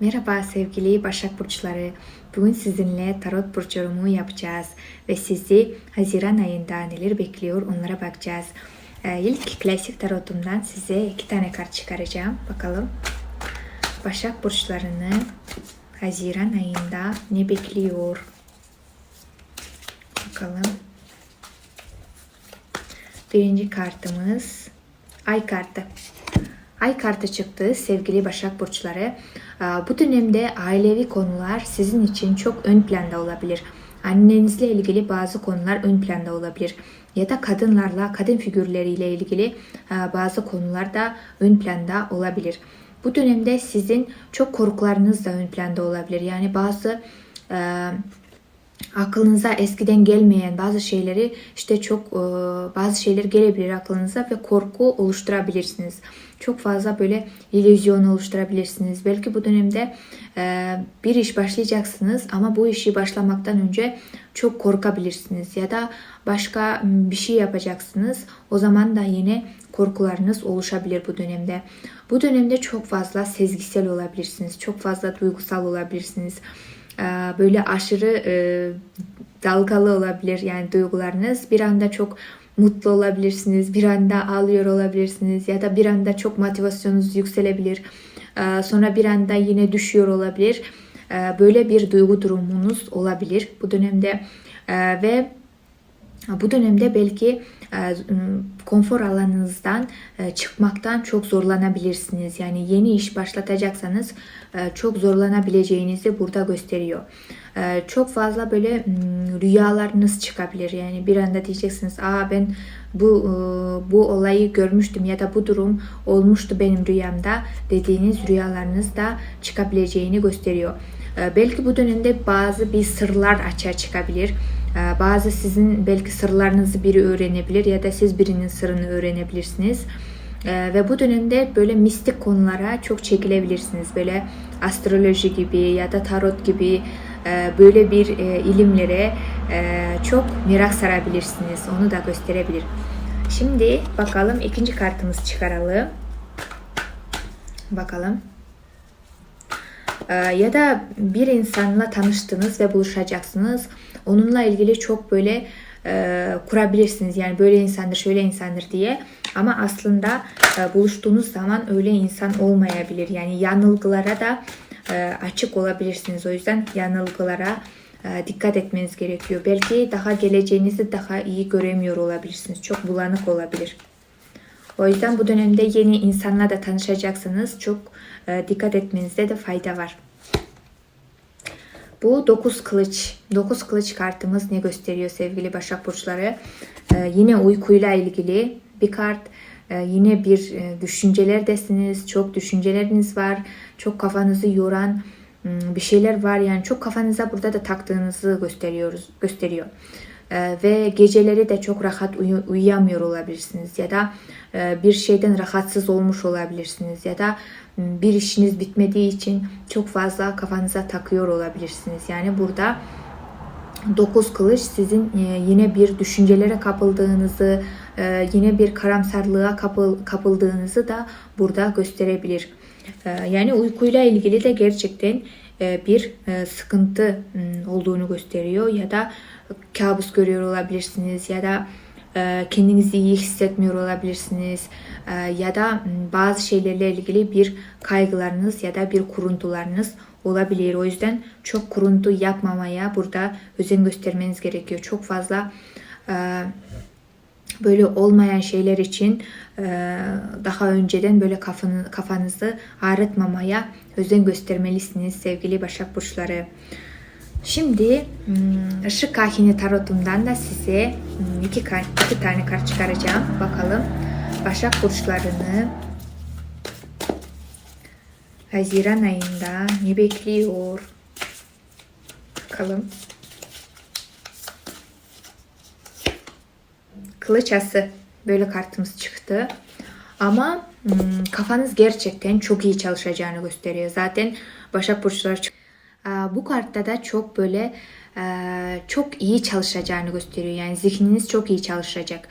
Merhaba sevgili Başak Burçları. Bugün sizinle tarot burç yorumu yapacağız ve sizi Haziran ayında neler bekliyor onlara bakacağız. Ee, ilk klasik tarotumdan size iki tane kart çıkaracağım. Bakalım Başak Burçlarını Haziran ayında ne bekliyor? Bakalım. Birinci kartımız Ay kartı. Ay kartı çıktı sevgili Başak Burçları. Bu dönemde ailevi konular sizin için çok ön planda olabilir. Annenizle ilgili bazı konular ön planda olabilir. Ya da kadınlarla, kadın figürleriyle ilgili bazı konular da ön planda olabilir. Bu dönemde sizin çok korkularınız da ön planda olabilir. Yani bazı aklınıza eskiden gelmeyen bazı şeyleri işte çok bazı şeyler gelebilir aklınıza ve korku oluşturabilirsiniz. Çok fazla böyle illüzyon oluşturabilirsiniz. Belki bu dönemde e, bir iş başlayacaksınız ama bu işi başlamaktan önce çok korkabilirsiniz ya da başka bir şey yapacaksınız. O zaman da yine korkularınız oluşabilir bu dönemde. Bu dönemde çok fazla sezgisel olabilirsiniz. Çok fazla duygusal olabilirsiniz. Ee, böyle aşırı e, dalgalı olabilir yani duygularınız. Bir anda çok mutlu olabilirsiniz, bir anda ağlıyor olabilirsiniz ya da bir anda çok motivasyonunuz yükselebilir. Ee, sonra bir anda yine düşüyor olabilir. Ee, böyle bir duygu durumunuz olabilir bu dönemde Ee, ve bu dönemde belki e, konfor alanınızdan e, çıkmaktan çok zorlanabilirsiniz. Yani yeni iş başlatacaksanız e, çok zorlanabileceğinizi burada gösteriyor. E, Çok fazla böyle m, rüyalarınız çıkabilir. Yani bir anda diyeceksiniz, "Aa ben bu e, bu olayı görmüştüm ya da bu durum olmuştu benim rüyamda." dediğiniz rüyalarınız da çıkabileceğini gösteriyor. E, Belki bu dönemde bazı bir sırlar açığa çıkabilir. Ee, Bazı sizin belki sırlarınızı biri öğrenebilir ya da siz birinin sırrını öğrenebilirsiniz. Ee, Ve bu dönemde böyle mistik konulara çok çekilebilirsiniz. Böyle astroloji gibi ya da tarot gibi böyle bir e, ilimlere e, çok merak sarabilirsiniz. Onu da gösterebilir. Şimdi bakalım ikinci kartımız çıkaralım. Bakalım. Ee, ya da bir insanla tanıştınız ve buluşacaksınız. Onunla ilgili çok böyle e, kurabilirsiniz. Yani böyle insandır, şöyle insandır diye. Ama aslında buluştuğunuz zaman öyle insan olmayabilir. Yani yanılgılara da açık olabilirsiniz. O yüzden yanılgılara e, dikkat etmeniz gerekiyor. Belki daha geleceğinizi daha iyi göremiyor olabilirsiniz. Çok bulanık olabilir. O yüzden bu dönemde yeni insanlarla da tanışacaksınız. Çok e, dikkat etmenizde de fayda var. Bu 9 kılıç. 9 kılıç kartımız ne gösteriyor sevgili Başak Burçları? E, yine uykuyla ilgili bir kart. E, yine bir e, düşüncelerdesiniz. Çok düşünceleriniz var. Çok kafanızı yoran hmm, bir şeyler var. Yani çok kafanıza burada da taktığınızı gösteriyoruz gösteriyor. Ee, ve geceleri de çok rahat uyu- uyuyamıyor olabilirsiniz ya da e, bir şeyden rahatsız olmuş olabilirsiniz ya da m, bir işiniz bitmediği için çok fazla kafanıza takıyor olabilirsiniz. Yani burada dokuz kılıç sizin e, yine bir düşüncelere kapıldığınızı, e, yine bir karamsarlığa kapıl- kapıldığınızı da burada gösterebilir. E, Yani uykuyla ilgili de gerçekten e, bir sıkıntı m, olduğunu gösteriyor ya da kabus görüyor olabilirsiniz ya da kendinizi iyi hissetmiyor olabilirsiniz ya da m, bazı şeylerle ilgili bir kaygılarınız ya da bir kuruntularınız olabilir. O yüzden çok kuruntu yapmamaya burada özen göstermeniz gerekiyor. Çok fazla böyle olmayan şeyler için e, daha önceden böyle kafanı, kafanızı ağrıtmamaya özen göstermelisiniz sevgili Başak Burçları. Şimdi hmm, Işık Kahini Tarotum'dan da size hmm, iki, iki tane kart çıkaracağım. Bakalım Başak Burçlarını Haziran ayında ne bekliyor? Bakalım. Kılıç ası böyle kartımız çıktı. Ama hmm, kafanız gerçekten çok iyi çalışacağını gösteriyor. Zaten Başak Burçları Ee, Bu kartta da çok böyle çok iyi çalışacağını gösteriyor. Yani zihniniz çok iyi çalışacak.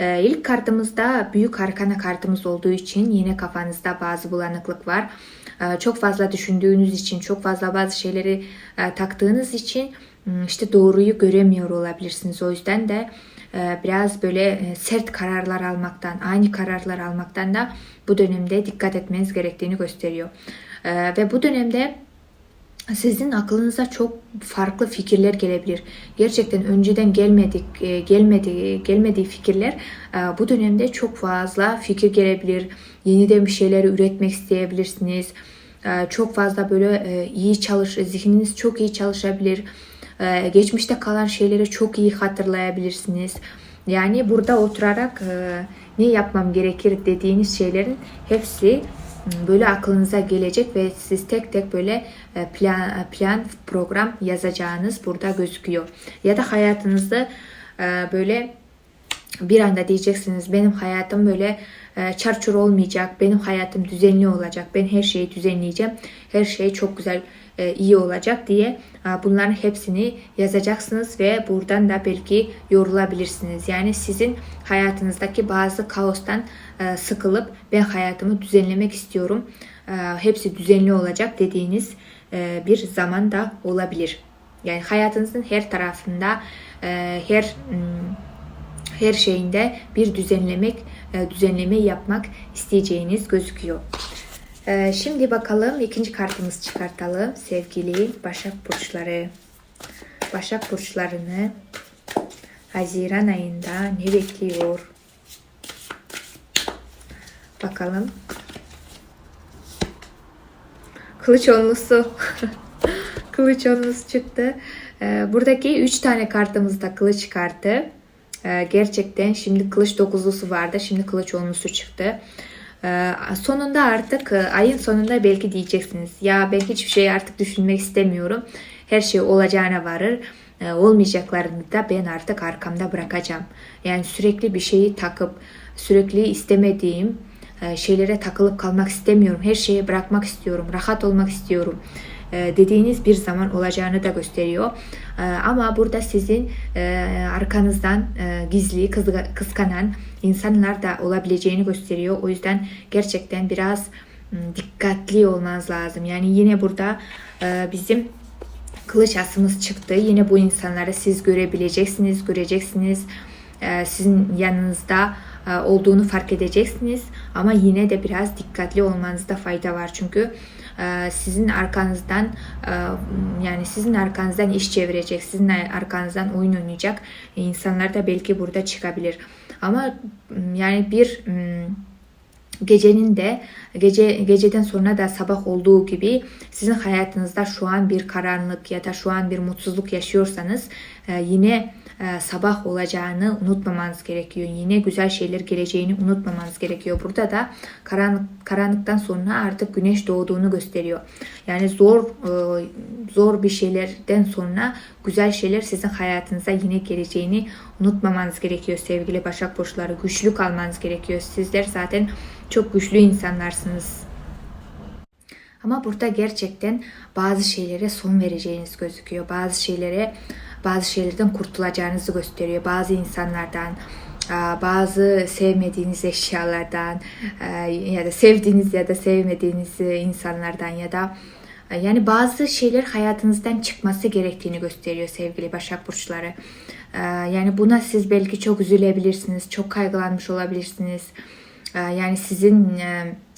İlk kartımızda büyük arkana kartımız olduğu için yine kafanızda bazı bulanıklık var. Çok fazla düşündüğünüz için, çok fazla bazı şeyleri taktığınız için işte doğruyu göremiyor olabilirsiniz. O yüzden de e, biraz böyle e, sert kararlar almaktan, aynı kararlar almaktan da bu dönemde dikkat etmeniz gerektiğini gösteriyor. Ee, Ve bu dönemde sizin aklınıza çok farklı fikirler gelebilir. Gerçekten önceden gelmedik, e, gelmedi, gelmediği fikirler e, bu dönemde çok fazla fikir gelebilir. Yeniden bir şeyler üretmek isteyebilirsiniz. E, Çok fazla böyle e, iyi çalış, zihniniz çok iyi çalışabilir. E, Geçmişte kalan şeyleri çok iyi hatırlayabilirsiniz. Yani burada oturarak e, ne yapmam gerekir dediğiniz şeylerin hepsi böyle aklınıza gelecek ve siz tek tek böyle e, plan, plan program yazacağınız burada gözüküyor. Ya da hayatınızda e, böyle bir anda diyeceksiniz benim hayatım böyle çarçur olmayacak, benim hayatım düzenli olacak, ben her şeyi düzenleyeceğim, her şey çok güzel iyi olacak diye e, bunların hepsini yazacaksınız ve buradan da belki yorulabilirsiniz. Yani sizin hayatınızdaki bazı kaostan e, sıkılıp ben hayatımı düzenlemek istiyorum, e, hepsi düzenli olacak dediğiniz e, bir zaman da olabilir. Yani hayatınızın her tarafında, e, her her şeyinde bir düzenlemek, e, düzenleme yapmak isteyeceğiniz gözüküyor. E, Şimdi bakalım ikinci kartımızı çıkartalım. Sevgili Başak Burçları. Başak Burçlarını Haziran ayında ne bekliyor? Bakalım. Kılıç onlusu. kılıç onlusu çıktı. E, Buradaki 3 tane kartımız da kılıç kartı. Ee, gerçekten şimdi kılıç dokuzlusu vardı. Şimdi kılıç onlusu çıktı. Ee, sonunda artık e, ayın sonunda belki diyeceksiniz. Ya ben hiçbir şey artık düşünmek istemiyorum. Her şey olacağına varır. Ee, olmayacaklarını da ben artık arkamda bırakacağım. Yani sürekli bir şeyi takıp sürekli istemediğim e, şeylere takılıp kalmak istemiyorum. Her şeyi bırakmak istiyorum. Rahat olmak istiyorum e, dediğiniz bir zaman olacağını da gösteriyor. E, Ama burada sizin arkanızdan gizli kıskanan insanlar da olabileceğini gösteriyor. O yüzden gerçekten biraz m, dikkatli olmanız lazım. Yani yine burada e, bizim kılıç asımız çıktı. Yine bu insanları siz görebileceksiniz, göreceksiniz. Sizin yanınızda e, olduğunu fark edeceksiniz. Ama yine de biraz dikkatli olmanızda fayda var. Çünkü sizin arkanızdan yani sizin arkanızdan iş çevirecek, sizin arkanızdan oyun oynayacak insanlar da belki burada çıkabilir. Ama yani bir gecenin de gece geceden sonra da sabah olduğu gibi sizin hayatınızda şu an bir karanlık ya da şu an bir mutsuzluk yaşıyorsanız yine e, sabah olacağını unutmamanız gerekiyor. Yine güzel şeyler geleceğini unutmamanız gerekiyor. Burada da karanlık karanlıktan sonra artık güneş doğduğunu gösteriyor. Yani zor e, zor bir şeylerden sonra güzel şeyler sizin hayatınıza yine geleceğini unutmamanız gerekiyor sevgili Başak Burçları. Güçlü kalmanız gerekiyor. Sizler zaten çok güçlü insanlarsınız. Ama burada gerçekten bazı şeylere son vereceğiniz gözüküyor. Bazı şeylere bazı şeylerden kurtulacağınızı gösteriyor. Bazı insanlardan, bazı sevmediğiniz eşyalardan ya da sevdiğiniz ya da sevmediğiniz insanlardan ya da yani bazı şeyler hayatınızdan çıkması gerektiğini gösteriyor sevgili Başak Burçları. Yani buna siz belki çok üzülebilirsiniz, çok kaygılanmış olabilirsiniz. Yani sizin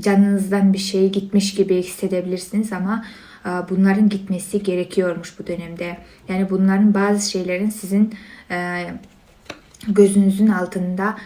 canınızdan bir şey gitmiş gibi hissedebilirsiniz ama bunların gitmesi gerekiyormuş bu dönemde. Yani bunların bazı şeylerin sizin gözünüzün altında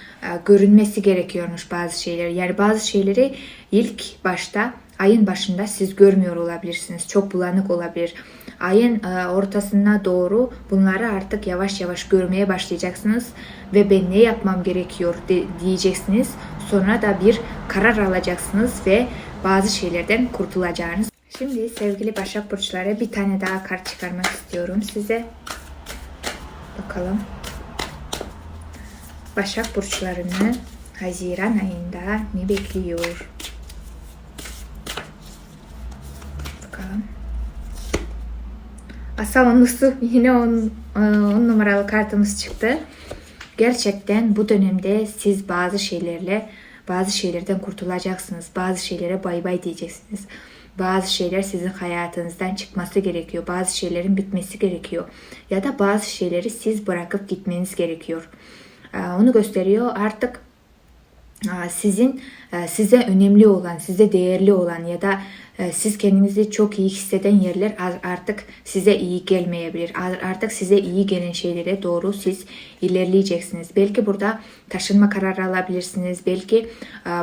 görünmesi gerekiyormuş bazı şeyleri. Yani bazı şeyleri ilk başta ayın başında siz görmüyor olabilirsiniz. Çok bulanık olabilir. Ayın ortasına doğru bunları artık yavaş yavaş görmeye başlayacaksınız ve ben ne yapmam gerekiyor diyeceksiniz. Sonra da bir karar alacaksınız ve bazı şeylerden kurtulacağınız. Şimdi sevgili Başak Burçları bir tane daha kart çıkarmak istiyorum size. Bakalım. Başak Burçlarını Haziran ayında ne bekliyor? Bakalım. Asa onlusu yine 10 on numaralı kartımız çıktı. Gerçekten bu dönemde siz bazı şeylerle bazı şeylerden kurtulacaksınız. Bazı şeylere bay bay diyeceksiniz. Bazı şeyler sizin hayatınızdan çıkması gerekiyor. Bazı şeylerin bitmesi gerekiyor. Ya da bazı şeyleri siz bırakıp gitmeniz gerekiyor. Ee, Onu gösteriyor. Artık e, sizin e, size önemli olan, size değerli olan ya da e, siz kendinizi çok iyi hisseden yerler artık size iyi gelmeyebilir. Artık size iyi gelen şeylere doğru siz ilerleyeceksiniz. Belki burada taşınma kararı alabilirsiniz. Belki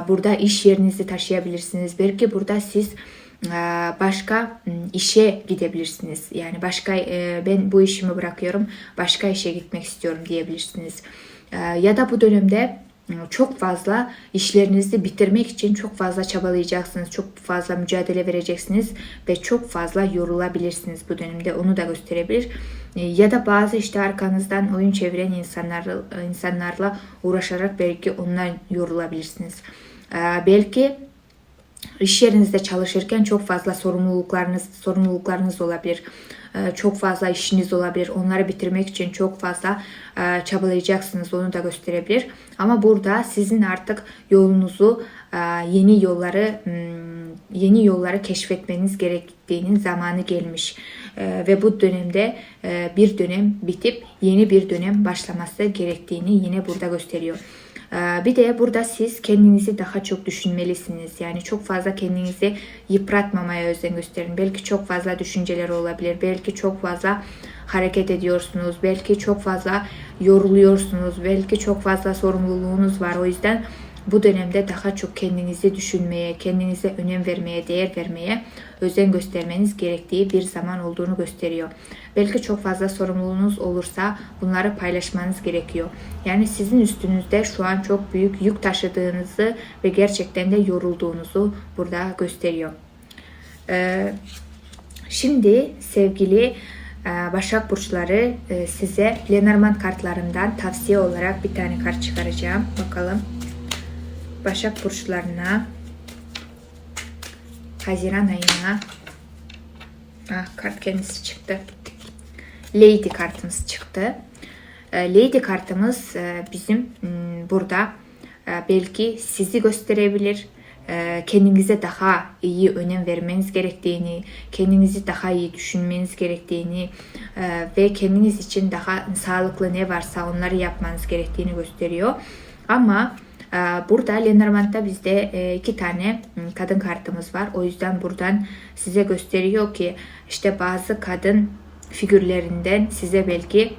burada iş yerinizi taşıyabilirsiniz. Belki burada siz başka m, işe gidebilirsiniz. Yani başka e, ben bu işimi bırakıyorum, başka işe gitmek istiyorum diyebilirsiniz. E, Ya da bu dönemde çok fazla işlerinizi bitirmek için çok fazla çabalayacaksınız. Çok fazla mücadele vereceksiniz ve çok fazla yorulabilirsiniz bu dönemde. Onu da gösterebilir. E, Ya da bazı işte arkanızdan oyun çeviren insanlar, insanlarla uğraşarak belki onlar yorulabilirsiniz. Belki İş yerinizde çalışırken çok fazla sorumluluklarınız sorumluluklarınız olabilir. Ee, Çok fazla işiniz olabilir. Onları bitirmek için çok fazla e, çabalayacaksınız. Onu da gösterebilir. Ama burada sizin artık yolunuzu e, yeni yolları hmm, yeni yolları keşfetmeniz gerektiğinin zamanı gelmiş. E, Ve bu dönemde bir dönem bitip yeni bir dönem başlaması gerektiğini yine burada gösteriyor. Ee, Bir de burada siz kendinizi daha çok düşünmelisiniz. Yani çok fazla kendinizi yıpratmamaya özen gösterin. Belki çok fazla düşünceler olabilir. Belki çok fazla hareket ediyorsunuz. Belki çok fazla yoruluyorsunuz. Belki çok fazla sorumluluğunuz var. O yüzden bu dönemde daha çok kendinizi düşünmeye, kendinize önem vermeye, değer vermeye özen göstermeniz gerektiği bir zaman olduğunu gösteriyor. Belki çok fazla sorumluluğunuz olursa bunları paylaşmanız gerekiyor. Yani sizin üstünüzde şu an çok büyük yük taşıdığınızı ve gerçekten de yorulduğunuzu burada gösteriyor. Ee, Şimdi sevgili e, Başak Burçları e, size Lenormand kartlarından tavsiye olarak bir tane kart çıkaracağım. Bakalım. Başak Burçlarına Haziran ayına ah, kart kendisi çıktı. Lady kartımız çıktı. E, Lady kartımız e, bizim m, burada e, belki sizi gösterebilir. E, Kendinize daha iyi önem vermeniz gerektiğini, kendinizi daha iyi düşünmeniz gerektiğini ve kendiniz için daha sağlıklı ne varsa onları yapmanız gerektiğini gösteriyor. Ama e, burada Lenormand'da bizde e, iki tane m, kadın kartımız var. O yüzden buradan size gösteriyor ki işte bazı kadın figürlerinden size belki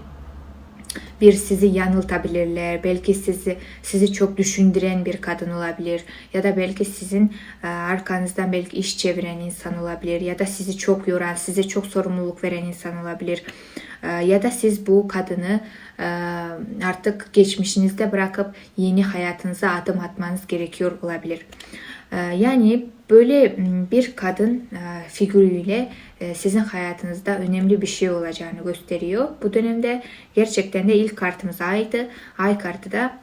bir sizi yanıltabilirler. Belki sizi sizi çok düşündüren bir kadın olabilir ya da belki sizin e, arkanızdan belki iş çeviren insan olabilir ya da sizi çok yoran, size çok sorumluluk veren insan olabilir. E, ya da siz bu kadını e, artık geçmişinizde bırakıp yeni hayatınıza adım atmanız gerekiyor olabilir. E, Yani böyle m, bir kadın e, figürüyle e, sizin hayatınızda önemli bir şey olacağını gösteriyor. Bu dönemde gerçekten de ilk kartımız aydı. Ay kartı da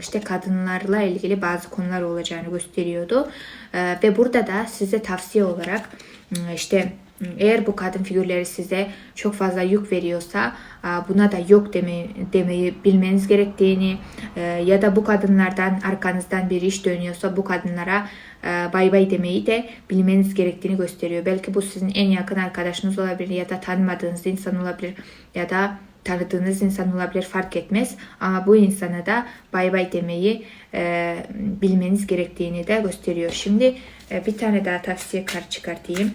işte kadınlarla ilgili bazı konular olacağını gösteriyordu. E, Ve burada da size tavsiye olarak işte eğer bu kadın figürleri size çok fazla yük veriyorsa buna da yok deme, demeyi bilmeniz gerektiğini e, ya da bu kadınlardan arkanızdan bir iş dönüyorsa bu kadınlara e, bay bay demeyi de bilmeniz gerektiğini gösteriyor. Belki bu sizin en yakın arkadaşınız olabilir ya da tanımadığınız insan olabilir ya da tanıdığınız insan olabilir fark etmez. Ama bu insana da bay bay demeyi e, bilmeniz gerektiğini de gösteriyor. Şimdi e, bir tane daha tavsiye kart çıkartayım.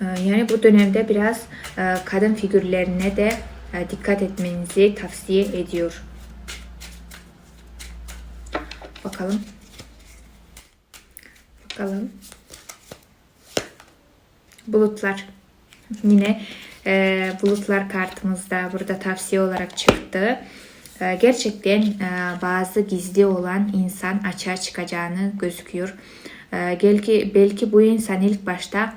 Ee, Yani bu dönemde biraz e, kadın figürlerine de e, dikkat etmenizi tavsiye ediyor. Bakalım. Bakalım. Bulutlar. Yine e, bulutlar kartımız da burada tavsiye olarak çıktı. E, gerçekten e, bazı gizli olan insan açığa çıkacağını gözüküyor. E, belki belki bu insan ilk başta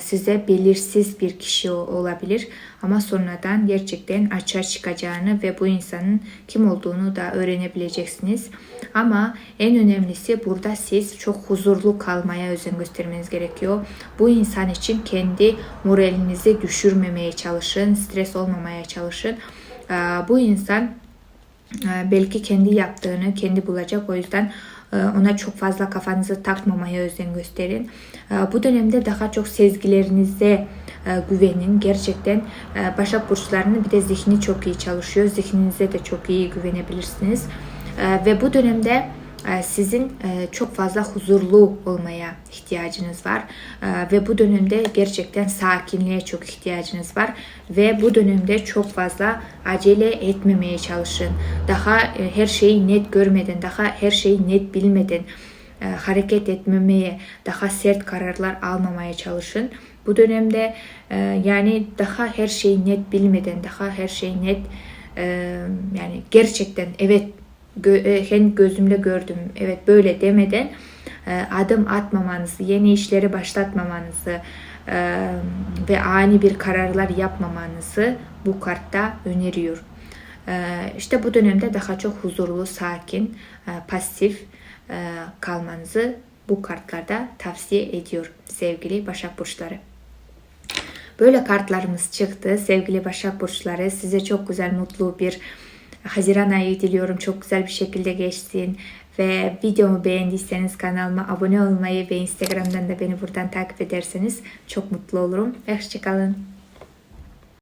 size belirsiz bir kişi olabilir ama sonradan gerçekten açığa çıkacağını ve bu insanın kim olduğunu da öğrenebileceksiniz. Ama en önemlisi burada siz çok huzurlu kalmaya özen göstermeniz gerekiyor. Bu insan için kendi moralinizi düşürmemeye çalışın, stres olmamaya çalışın. Bu insan e, belki kendi yaptığını kendi bulacak. O yüzden ona çok fazla kafanızı takmamaya özen gösterin. E, Bu dönemde daha çok sezgilerinize e, güvenin. Gerçekten e, Başak Burçlarının bir de zihni çok iyi çalışıyor. Zihninize de çok iyi güvenebilirsiniz. E, Ve bu dönemde sizin e, çok fazla huzurlu olmaya ihtiyacınız var E, ve bu dönemde gerçekten sakinliğe çok ihtiyacınız var ve bu dönemde çok fazla acele etmemeye çalışın. Daha e, her şeyi net görmeden, daha her şeyi net bilmeden e, hareket etmemeye, daha sert kararlar almamaya çalışın. Bu dönemde yani daha her şeyi net bilmeden, daha her şeyi net yani gerçekten evet gö- e, kendi gözümle gördüm evet böyle demeden e, adım atmamanızı, yeni işleri başlatmamanızı e, ve ani bir kararlar yapmamanızı bu kartta öneriyor. E, İşte bu dönemde daha çok huzurlu, sakin, e, pasif e, kalmanızı bu kartlarda tavsiye ediyor sevgili Başak Burçları. Böyle kartlarımız çıktı. Sevgili Başak Burçları size çok güzel, mutlu bir Haziran ayı diliyorum. Çok güzel bir şekilde geçsin. Ve videomu beğendiyseniz kanalıma abone olmayı ve Instagram'dan da beni buradan takip ederseniz çok mutlu olurum. Hoşçakalın.